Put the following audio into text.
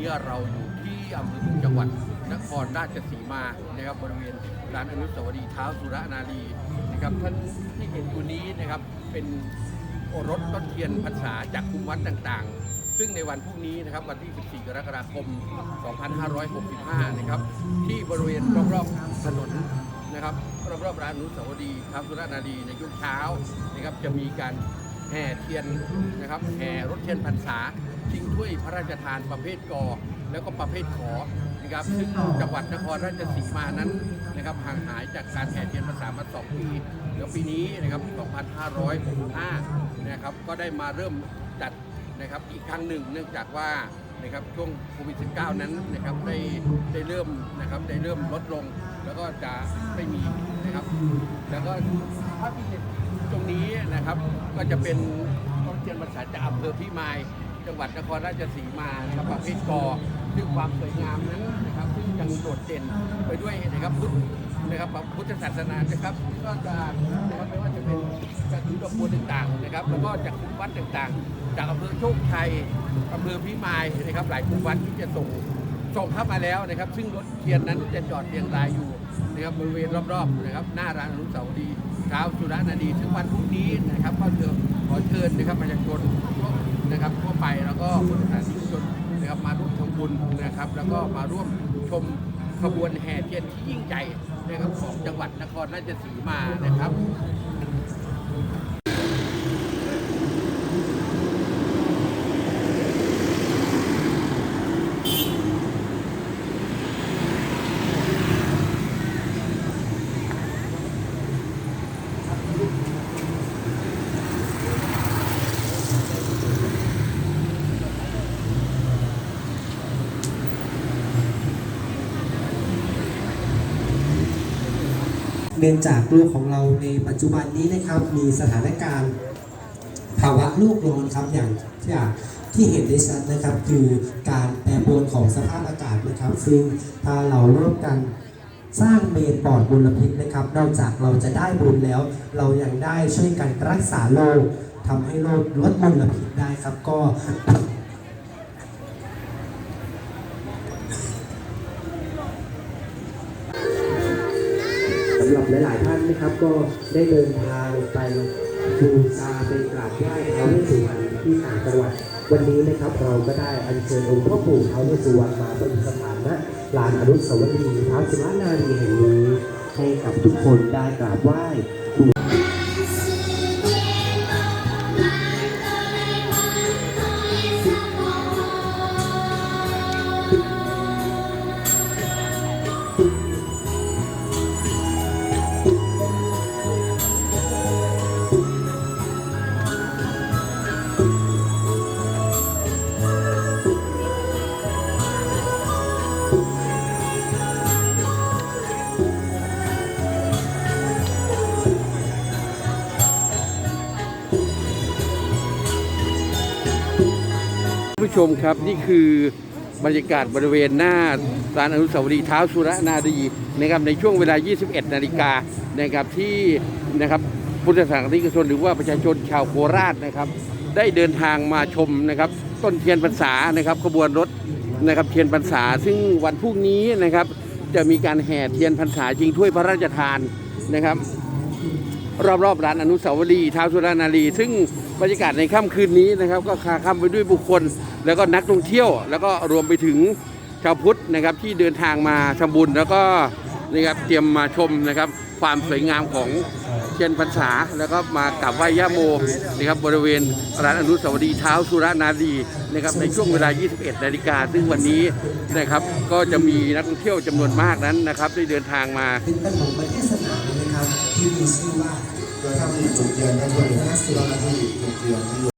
นี้เราอยู่ที่อำเภอเมืองจังหวัดนครราชสีมานะครับบริเวณลานอนุสาวรีย์เท้าสุรนารีนะครับท่านที่เห็นอยู่นี้นะครับเป็นรสต้นเทียนพรรษาจากคุมวัดต่างๆ ซึ่งในวันพรุ่งนี้นะครับวันที่ 14 กรกฎาคม 2565 นะครับที่บริเวณรอบๆถนนนะครับรอบๆร้านอนุสาวรีย์เท้าสุรนารีในช่วงเช้านะครับจะมีการ แห่เทียนนะครับแห่รถเทียนพรรษาชิงถ้วยพระราชทานประเภทกอแล้วก็ประเภทขอนะครับซึ่งจังหวัดนครราชสีมานั้นนะครับห่างหายจากการแห่เทียนพรรษามาสองปีแล้วปีนี้นะครับ2565นะครับก็ได้มาเริ่มจัดนะครับอีกครั้งหนึ่งเนื่องจากว่านะครับช่วงโควิด -19 นั้นนะครับได้ได้เริ่มนะครับได้เริ่มลดลง แล้วก็จะไม่มีนะครับแล้วก็ภาพที่เห็น ตรงนี้นะครับ ก็จะเป็นต้นเทียนพรรษาจากอำเภอพิมาย จังหวัดนครราชสีมานครับประเภทกอซึ่งความสวยงามนั้นนะครับ ซึ่งยังโดดเด่นไปด้วยนะครับพุทธนะครับพุทธศาสนานะครับก็จะนะครับไม่ว่าจะเป็นจากถือดอกบัวต่างๆนะครับ แล้วก็จากวัดต่างๆ จากอำเภอโชคชัยอำเภอพิมายนะครับ หลายวัดที่จะส่งส่งเข้ามาแล้วนะครับ ซึ่งรถเทียนนั้นจะจอดเรียงรายอยู่นะครับบริเวณรอบๆนะครับ หน้าร้านอนุสาวรีย์ เท้าสุรนารีซึ่งวันพรุ่งนี้นะครับก็เชิญขอเชิญนะครับประชาชนนะครับทั่วไปแล้วก็พุทธศาสนิกชนนะครับมาร่วมทำบุญนะครับ แล้วก็มาร่วมชมขบวนแห่เทียนที่ยิ่งใหญ่นะครับของจังหวัดนครราชสีมานะครับ เนื่องจากโลกของเราในปัจจุบันนี้นะครับมีสถานการณ์ภาวะโลกร้อนครับอย่างอย่างที่เห็นได้ชัดนะครับ คือการแปรปรวนของสภาพอากาศนะครับ ซึ่งถ้าเราร่วมกันสร้างเมนปลอดมลพิษนะครับ นอกจากเราจะได้บุญแล้ว เรายังได้ช่วยกันรักษาโลกทำให้โลกลดมลพิษได้ครับก็ หรับหลาย ๆ ท่านนะครับ ก็ได้เดินทางไปบูชาไปกราบไหว้ท้าวเวสสุวรรณที่ต่างจังหวัด วันนี้นะครับเราก็ได้อัญเชิญองค์พ่อปู่ท้าวเวสสุวรรณมาประดิษฐานณลานอนุสาวรีย์ท้าวสุรานารีแห่งนี้ให้กับทุกคนได้กราบไหว้บู ผู้ชมครับนี่คือบรรยากาศบริเวณหน้าร้านอนุสาวรีย์เท้าสุรนารีนะครับในช่วงเวลา 21 นาฬิกานะครับที่นะครับพุทธศาสนิกชนหรือว่าประชาชนชาวโคราชนะครับ ได้เดินทางมาชมนะครับ ต้นเทียนพรรษานะครับขบวนรถนะครับเทียนพรรษา ซึ่งวันพรุ่งนี้นะครับ จะมีการแห่เทียนพรรษาจริงถ้วยพระราชทานนะครับ รอบๆร้านอนุสาวรีย์ท้าวสุรนารี ซึ่ง บรรยากาศในค่ำคืนนี้นะครับก็คาค่ำไปด้วยบุคคล แล้วก็นักท่องเที่ยว แล้วก็รวมไปถึงชาวพุทธนะครับที่เดินทางมาทำบุญแล้วก็นะครับเตรียมมาชมนะครับความสวยงามของเทียนพรรษาแล้วก็มากราบไหว้ย่าโมนะครับบริเวณร้านอนุสาวรีย์เท้าสุรนารีนะครับในช่วงเวลา 21 นาฬิกาซึ่งวันนี้นะครับก็จะมีนักท่องเที่ยวจำนวนมากนั้นนะครับได้เดินทางมา เป็นถนนประเทศนานะครับที่มีชื่อว่าโดยที่จุดเทียนนั้นบริเวณสุรนารีจุดเทียนที่